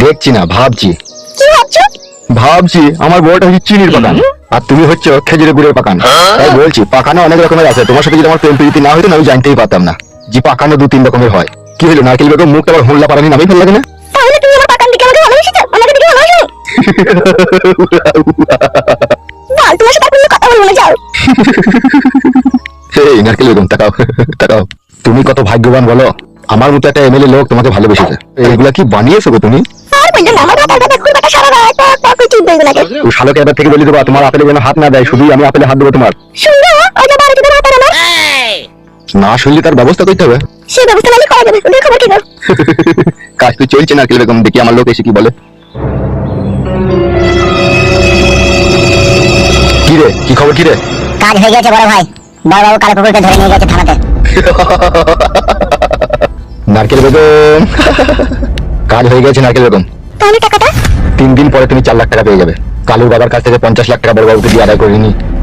দেখছ না ভাবছি। ভাবছি? আমার বউটা হচ্ছে চিনির পাকান আর তুমি হচ্ছে খেজুরের গুড়ের পাকান তাই বলছি পাকানো অনেক রকমের আছে। তোমার সাথে যদি আমার প্রেম প্রীতি না হইতো না আমি জানতেই পারতাম না যে পাকানো দু তিন রকমের হয়। কি হলো নারকেল বেগম মুখটা আবার হুল্লা পারানি নামেই ফেল লাগে না তাহলে তুমি আমার পাকান দিকে আমাকে ভালোবেসেছো? আমাকে দিকে ভালোবাসো? বল তোমার সাথে কোনো কথা বলব না যাও। এই নারকেল বেগম তাকাও তাকাও। তুমি কত ভাগ্যবান বলো? আমার মতো একটা এমএলএ লোক তোমাকে ভালোবেসেছে। এইগুলা কি বানিয়েছো গো তুমি? না শালোকে এবার থেকে বলে দেবা তোমার আপেলে যেন হাত না দেয় শুধুই আমি আপেলে হাত দেবো তোমার। না শুনলে তার ব্যবস্থা করতে হবে। সেই ব্যবস্থা নালে করা যাবে ওদের খবর কি কাজ তো চলছে নারকেল বেগম দেখি আমার লোক এসে কি বলে। কি রে কি খবর কি রে? কাজ হয়ে গেছে বড় ভাই। বড়বাবু কালো কুকুরকে ধরে নিয়ে গেছে থানাতে। নারকেল বেগম কাজ হয়ে গেছে নারকেল বেগম তাহলে টাকাটা? তিন দিন পরে তুমি চার লাখ টাকা পেয়ে যাবে। কালুর বাবার কাছ থেকে পঞ্চাশ লাখ টাকা বড় বাবুকে দিয়ে আদায় করে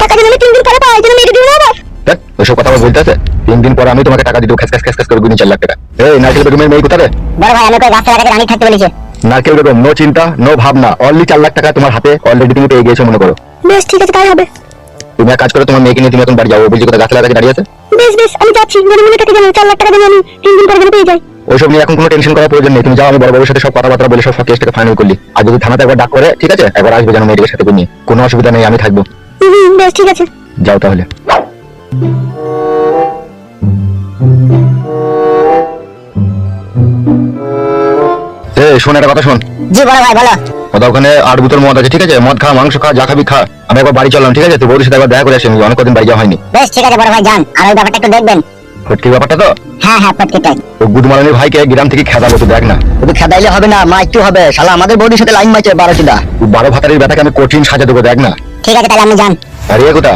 টাকা আমি তিন দিন পরে পাই যেন মেরে দিও না আবার। দেখ ওইসব কথা আবার বলতে আছে তিন দিন পরে আমি তোমাকে টাকা দিতে খ্যাস খ্যাস খ্যাস খ্যাস করে গুনি চার লাখ টাকা। এই নারকেল বেগমের মেয়ে কোথায় রে? বড় ভাই আমাকে রাস্তার কাছে রানী থাকতে বলেছে। নারকেল বেগম নো চিন্তা নো ভাবনা অনলি চার লাখ টাকা তোমার হাতে অলরেডি তুমি পেয়ে গিয়েছো মনে করো। বেশ ঠিক আছে তাই হবে। তুমি কাজ করো তোমার মেয়েকে নিয়ে তুমি এখন বাড়ি যাও বলছি কোথায় গাছলা কাছে দাঁড়িয়ে আছে? বেশ বেশ আমি যাচ্ছি। যেন মনে থাকে যেন চার লাখ টাকা যেন আমি তিন দিন পরে পেয়ে যাই ওইসব নিয়ে এখন কোনো টেনশন করার প্রয়োজন নেই। তুমি যাও আমি বড় বাবুর সাথে সব কথাবার্তা বলে সব কেসটাকে ফাইনাল করলি। আর যদি থানাতে একবার ডাক করে ঠিক আছে? একবার আসবে যেন মেয়েটিকে সাথে নিয়ে কোনো অসুবিধা নেই আমি থাকব। বেশ ঠিক আছে। যাও তাহলে। শোন একটা কথা শোন। জি বড় ভাই বলো। ওখানে আট বোতল মদ আছে ঠিক আছে? মদ খা মাংস খা যা খাবি খা। আমি একবার বাড়ি চললাম ঠিক আছে? তো বৌদির সাথে একবার দেখা করে আসি আমি অনেক কদিন বাড়ি যাওয়া হয়নি। বেশ ঠিক আছে বড় ভাই যান। আর ওই ব্যাপারটা একটু দেখবেন। ফটকির ব্যাপারটা তো? হ্যাঁ হ্যাঁ পটকিটাই ও গুদমালানির ভাইকে গ্রাম থেকে তো দেখ না। খেদাইলে হবে না মা একটু হবে। শালা আমাদের বৌদির সাথে লাইন মারছে বারোটিদা। ও বারো ভাতারের ব্যথাকে আমি কঠিন সাজা দেবো দেখ না। ঠিক আছে তাহলে আপনি যান। আরে কোথা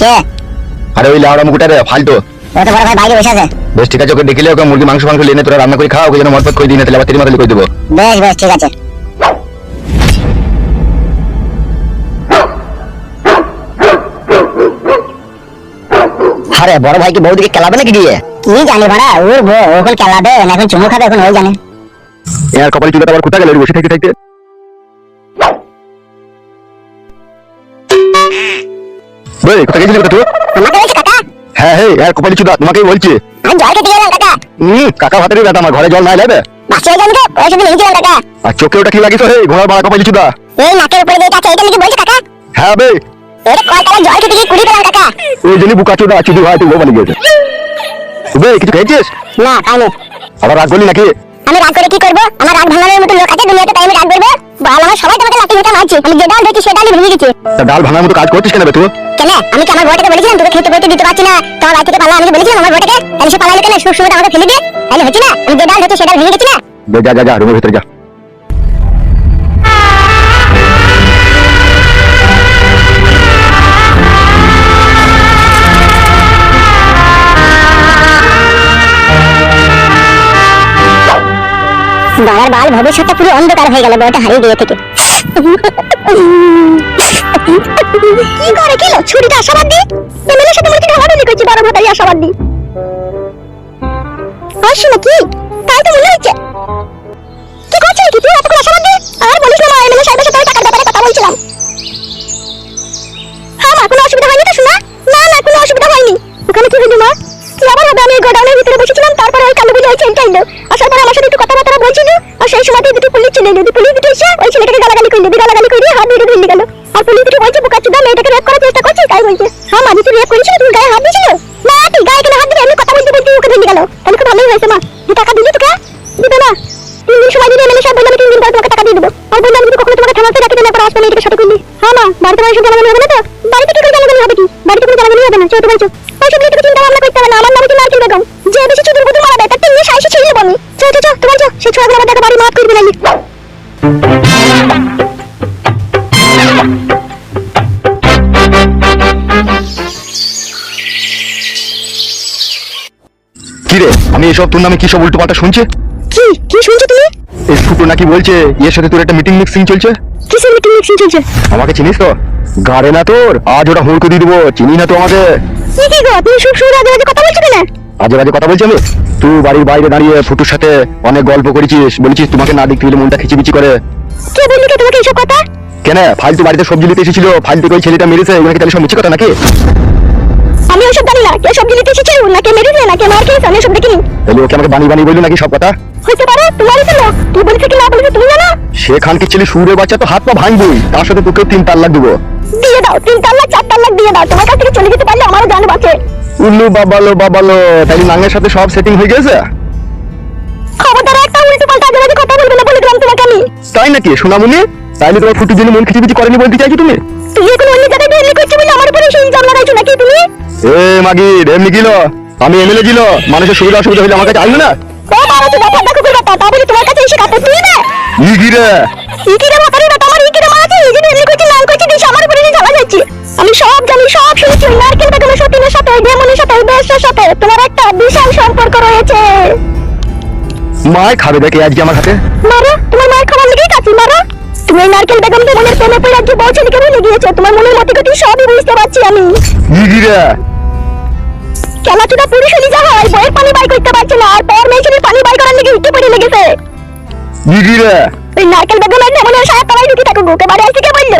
কে? আরে ওই লাউড়া মুকুটা রে ফালতো। ও তো বড় ভাই বাইরে বসে আছে। বেশ ঠিক আছে ওকে দেখিলে ওকে মুরগি মাংস মাংস লিয়ে নে, তোরা রান্না করে খাও ওকে যেন ফদ করে দিই না তাহলে আবার তেরি মাতালি করে দেবো। বেশ বেশ ঠিক আছে। আরে বড় ভাইকে বৌদিকে খেলাবে নাকি গিয়ে? কি জানি ভাড়া ওর বউ ওখন খেলাবে না এখন চুমু খাবে এখন ওই জানে। এর কপাল চুলাটা আবার কোথায় গেল? বসে থাকতে থাকতে। বই গেছিলি কোথা তুই আমাকে হ্যাঁ হ্যাঁ এর কপালি চুদা তোমাকেই বলছি। আমি জল খেতে গেলাম কাকা। হুম কাকা ভাতেরই ব্যথা আমার ঘরে জল নাই লাগবে বাসে ওই জানকে ওই শুধু নিয়ে গেলাম কাকা। আর চোখে ওটা কি লাগিস হে? ঘোড়ার বাড়া কপালি চুদা। এই নাকের উপরে দিয়ে কাছে এটা নাকি বলছে কাকা? হ্যাঁ বে। এটা কলকাতা জল খেতে গিয়ে কুড়ি পেলাম কাকা। ওই জন্য বুকা চুদা চুদি ভাই তুই গোপালি গিয়েছে বে কিছু খেয়েছিস? না খাইনি। আবার রাগ করলি নাকি? আমি রাগ করে কি করব? আমার রাগ ভাঙানোর মতো লোক আছে দুনিয়াতে তাই আমি রাগ করব। বল আমার সবাই তোমাকে লাঠি মেটা মারছে। আমি যে ডাল ধরেছি সে ডালই ভেঙে গেছে। তা ডাল ভাঙার মতো কাজ করছিস কেন বে তুই? কেন? আমি কি আমার বউটাকে বলেছিলাম তোকে খেতে বইতে দিতে পারছি না? তোমার বাড়ি থেকে পালা আমি বলেছিলাম আমার বউটাকে? তাহলে সে পালাইলো কেন? সুর সুর আমাকে ফেলে দিয়ে তাহলে হচ্ছে না? আমি যে ডাল ধরেছি সে ডাল ভেঙে গেছে না? যা যা যা রুমের ভিতরে যা। বাল ভবিষ্যৎটা পুরো অন্ধকার হয়ে গেল, বউটা হারিয়ে গিয়ে থেকে। কি করে কি লো ছুরিটা আশাবাদ দি? এমএলএর সাথে মনে ঢালাঢালি করছি, বড় ভাতারি আশাবাদ দি। আসো না কি? তাই তো মনে হচ্ছে। কি করছিস কি তুই এতক্ষণ আশাবাদ দি? আর বলিস না এমএলএ সাহেবের সাথে টাকার ব্যাপারে কথা বলছিলাম। হ্যাঁ মা, কোনো অসুবিধা হয়নি তো শোনা? না না, কোনো অসুবিধা হয়নি। ওখানে কি হলো মা? কি আবার হবে? আমি গোডাউনের ভিতরে বসেছিলাম, তারপরে ওই ওই ছেলেটা এলো। সেই সময়তে দুটো পুলিশ চলে এলো পুলিশ দুটো এসে ওই ছেলেটাকে গালাগালি করল, দিয়ে গালাগালি করে হাত দুটো ভেঙে গেল। আর পুলিশ দুটো বলছে, বোকা চুদা, মেয়েটাকে রেপ করার চেষ্টা করছে তাই বলছে। হ্যাঁ মা তুই রেপ করেছিল তুমি গায়ে হাত দিয়েছিল? না, তুই গায়ে কেন হাত দিবি আমি কথা বলতে বলতে ওকে ভেঙে গেল। খুব ভালোই হয়েছে, মা। দু টাকা দিলি তোকে? দিবে না তিন দিন সময় দিলে এমএলএ সাহেব বললাম তিন দিন পর তোমাকে টাকা দিয়ে দেবো। আর বললাম যদি কখনো তোমাকে থানাতে রাখি দেবে পর আসবে না এটাকে সাথে করলি। হ্যাঁ মা, বাড়িতে মানুষের জানাগানি হবে না তো? কি রে আমি এসব তোর নামে কি সব উল্টো পাল্টা শুনছি? কি? কি শুনছো তুমি? এই ফুটো নাকি বলছে এর সাথে তোর একটা মিটিং মিক্সিং চলছে? কিসের মিটিং মিক্সিং চলছে? আমাকে চিনিস তো? গাড়ে না তোর আজ ওটা হুড়কো দিয়ে দিবো চিনি না তো আমাকে। কি কি গো তুমি সুখ আজে বাজে কথা বলছো কেন? আজে বাজে কথা বলছি আমি তুই বাড়ির বাইরে দাঁড়িয়ে ফুটুর সাথে অনেক গল্প করেছিস বলেছিস তোমাকে না দেখতে পেলে মনটা খিচিবিচি করে। কে বললি তোমাকে এইসব কথা? কেন ফালতু বাড়িতে সবজি নিতে এসেছিল ফালতু ওই ছেলেটা মেরেছে কি তাহলে সব মিছে কথা নাকি? না কে সবজি নিতে এসেছে? না কে মেরেছে না কে মার খেয়েছে আমি ওসব দেখিনি তাহলে ওকে আমাকে বানিয়ে বানিয়ে বললি নাকি সব কথা? হইতে পারে তোমারই তো লোক তুই বলেছে কি না বলেছে তুমি জানো? সে খানকে ছেলে সুরের বাচ্চা তো হাত পা ভাঙবই তার সাথে তোকে তিন তাল্লাক দেবো। দিয়ে দাও তিন তার লাখ চার তার লাখ দিয়ে দাও। তোমার কাছ থেকে চলে যেতে পারলে আমারও জান বাঁচে উল্লু বাবালো বাবালো তাহলে নাঙ্গের সাথে সব সেটিং হয়ে গেছে? খবরদার একটা উল্টো পাল্টা আজে কথা বলবে না বলে দিলাম তোমাকে আমি। তাই নাকি সোনামুনি তাইলে তোমার ফুটুর জন্য মন খিচিবিচি করেনি বলতে চাইছো তুমি? তুই এখন অন্য জায়গায় বিয়ে করছ বলে আমার উপরে সেই ইলজাম লাগাইছো নাকি তুমি? এ মাগি এমনি গিল আমি এমএলএ ছিল মানুষের সুবিধা অসুবিধা হলে আমার কাছে আসবে না? ও বাবা তো দেখা দেখো করবা তা বলে তোমার কাছে এসে কাপড় তুই না ই গিরে ইকিরে মাথারি না তোমার ইকিরে মা আছে এই যে এমনি করছি নাম করছি দিস আমার উপরে ঝালা যাচ্ছে আমি সব জানি সব শুনেছি ওই নারকেল বেগমের সতীনের সাথে ওই ডেমনের সাথে ওই বেশের সাথে তোমার একটা বিশাল সম্পর্ক রয়েছে। মায় খাবে দেখে আজকে আমার হাতে। মারো তুমি ওই নারকেল বেগম প্রেমে পড়ে আজকে বউ ছেলেকে ভুলে গিয়েছো তোমার মনের মতি গতি সবই বুঝতে পারছি আমি? পুরুষ হলি যা হয় বইয়ের পানি বাই করতে পারছে না আর পর মেয়ে ছেলের পানি বাই করার লেগে উঠে পড়ে লেগেছে। ওই নারকেল তলায় ঢুকে থাকো গোকে বাড়ি আসতে কে বলল?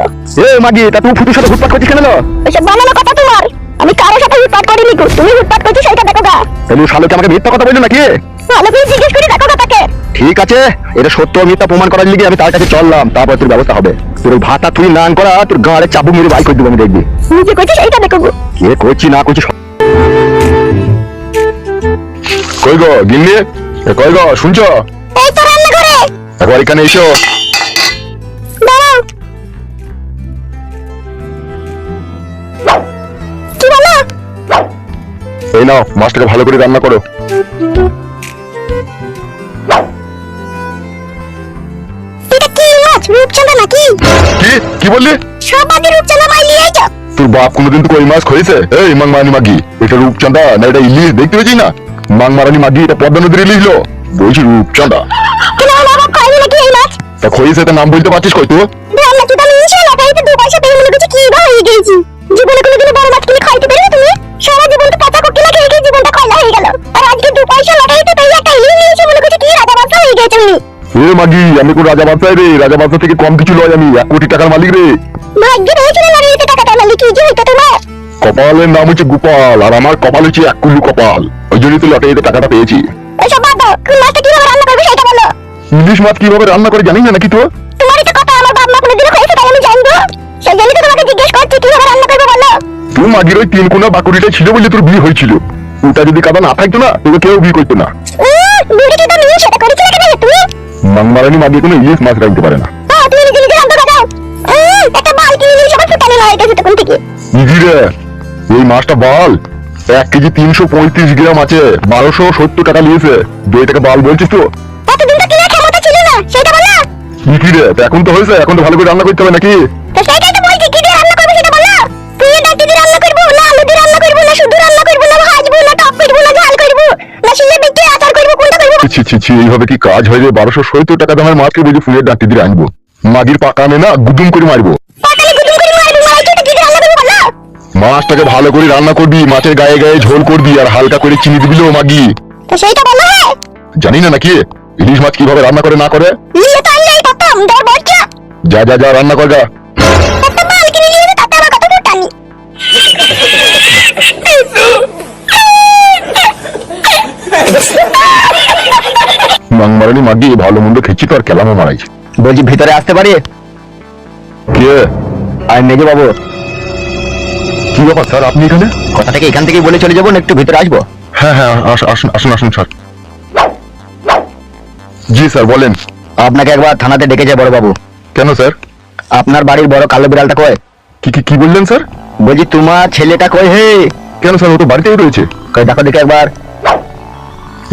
এ মাগি তা তুমি ফুটুর সাথে ফুটপাত করছিস কেন? ওইসব বানানো কথা তোমার। আমি কারোর সাথে হুটপাট করিনি তুমি হুটপাট করছ সেটা দেখো গা। তাহলে ও শালোকে আমাকে মিথ্যা কথা বলল নাকি? ভালো জিজ্ঞেস করে ঠিক আছে এটা সত্য মিথ্যা প্রমাণ করার লিগে আমি তার কাছে চললাম। তারপর তোর ব্যবস্থা হবে। তোর ভাতা তুই নান করা তোর গাঁড়ে চাবুক মেরে বাই করে দেবো আমি দেখবি। নিজে করছ সেইটা দেখো গো। কে করছি না করছি কই গো গিন্নি? এ কই গো শুনছো? এই তো রান্না করে একবার এখানে এসো। দাঁড়াও। এই নাও মাছটাকে ভালো করে রান্না করো। রূপচাঁদা নাকি? কি? কি বললি? সব বাদে রূপচাঁদা মাই লিয়ে আইছো তোর বাপ কোনোদিন তো কই মাছ খয়েছে? এই মাং মারানি মাগি। এটা রূপচাঁদা না এটা ইলিশ দেখতে পেয়েছি না? মাং মারানি মাগি এটা পদ্মা নদীর ইলিশ লো। বলছি রূপচাঁদা। কেন আমার খাইনি নাকি এই মাছ? তা খয়েছে তা নাম বলতে পারছিস কই তো আমি কোন রাজা বাচ্চা রে? রাজা বাচ্চা থেকে কম কিছু লয় আমি। এক কোটি টাকার মালিক রে। ভাগ্যে টাকাটা নালি কি হইতো তোমার? কপালের নাম হচ্ছে গোপাল আর আমার কপাল হচ্ছে এক কুল্লু কপাল। ওই জন্যই তো লটারিতে টাকাটা পেয়েছি। ওইসব বাদ দাও কোন মাছটা কীভাবে রান্না করবে সেটা বলো। ইলিশ মাছ কীভাবে রান্না করে জানিস না নাকি তো তোমারই তো কথা আমার বাপ মা তাই আমি জানব। সেই জন্যই তো তোমাকে জিজ্ঞেস করছি কীভাবে রান্না করবে বলো। তুই মাগির ওই তিন কোনা বাকুড়িটা ছিল বলে তোর বিয়ে হয়েছিল। ওটা যদি কাদা না থাকতো না তোকে কেউ বিয়ে করতো না। মাংমারানি মাগি কোনো ইলিশ মাছ রাখতে পারে না। হ্যাঁ এই মাছটা বাল। এক কেজি তিনশো পঁয়ত্রিশ গ্রাম আছে বারোশো সত্তর টাকা নিয়েছে। দুই টাকা বাল বলছিস তা? এখন তো হয়েছে এখন তো ভালো করে রান্না করতে হবে নাকি? ছি এইভাবে কি কাজ হয় রে বারোশো সত্তর টাকা দামের মাছকে বুঝে ফুলের ডাঁটি দিয়ে আনব? মাগির পাকানে না গুদুম করে মারবো? মাছটাকে ভালো করে রান্না করবি মাছের গায়ে গায়ে ঝোল করবি আর হালকা করে চিনি দিবি লো মাগি। জানি না নাকি? ইলিশ মাছ কীভাবে রান্না করে না করে? যা যা যা রান্না কর যা বাল কিনে নিয়ে তাতে আমার কত ফুটানি মাংমারানি মাগি ভালো মন্দ খেয়েছি তো আর কেলামও মারাইছি। বলছি ভিতরে আসতে পারি? কে? আর মেজে বাবু। কি ব্যাপার স্যার আপনি এখানে? কথাটাকে এখান থেকেই বলে চলে যাব না একটু ভিতরে আসব? হ্যাঁ হ্যাঁ আসুন আসুন আসুন স্যার। জি স্যার বলেন। আপনাকে একবার থানাতে ডেকেছে বড় বাবু। কেন স্যার? আপনার বাড়ির বড় কালো বিড়ালটা কয় কি কি কি বললেন স্যার? বলছি তোমার ছেলেটা কয় হে? কেন স্যার ও তো বাড়িতেই রয়েছে। কই দেখো দেখে একবার।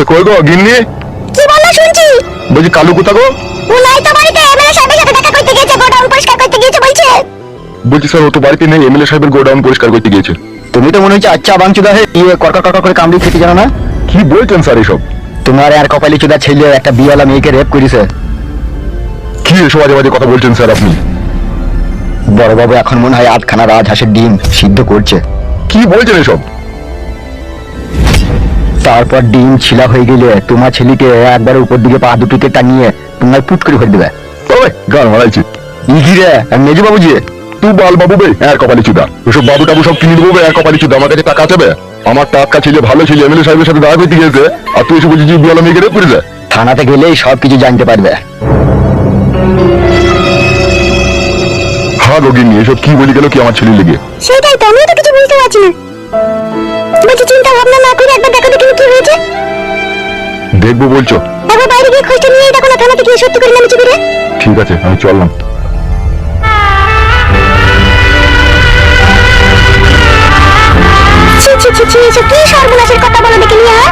কই গো গিন্নি? শুনছি। বলছি কালু কোথা গো? উনাই তো বাড়িতে এমএলএ সাহেবের সাথে দেখা করতে গিয়েছে গোডাউন পরিষ্কার করতে গিয়েছে বলছে। বলছি স্যার ও তো বাড়িতে নেই এমএলএ সাহেবের গোডাউন পরিষ্কার করতে গিয়েছে। তুমি তো মনে হচ্ছে আচ্ছা বাংচুদা হে ইয়ে কড়কা কড়কা করে কামড়ি খেতে জানো না? কি বলছেন স্যার এসব? তোমার আর কপালি চুদা ছেলে একটা বিয়ালা মেয়েকে রেপ করেছে। কি এসব আজে বাজে কথা বলছেন স্যার আপনি? বড় বাবু এখন মনে হয় আটখানা রাজহাঁসের ডিম সিদ্ধ করছে। কি বলছেন এসব? তারপর ডিম ছিলা হয়ে গেলে তোমার ছেলেকে একবার উপর দিকে পা দুটোকে টানিয়ে তোমার পুট করে ফেলে দেবে। তবে গান মারাইছি ইগি রে মেজু বাবু জি তুই বাল বাবু বে কপালি চুদা। ওসব বাবু টাবু সব কিনে দেবো বে কপালি চুদা। আমার কাছে টাকা আছে আমার টাকা ছেলে ভালো ছেলে এমএলএ সাহেবের সাথে দেখা করতে গিয়েছে আর তুই এসে বলছিস যে বিয়ালা মেয়ে রেপ করেছে থানাতে গেলেই সব কিছু জানতে পারবে। হ্যাঁ রোগিনী এসব কি বলি গেল কি আমার ছেলে লেগে? সেটাই তো আমিও তো দেখব বলছো? বাবা বাইরে গিয়ে খোঁজটা নিয়ে দেখো না থানাতে গিয়ে সত্যি করে নামিছি করে ঠিক আছে আমি চললাম। ছি ছি ছি ছি এসব কি সর্বনাশের কথা বলো দেখে নিয়ে হ্যাঁ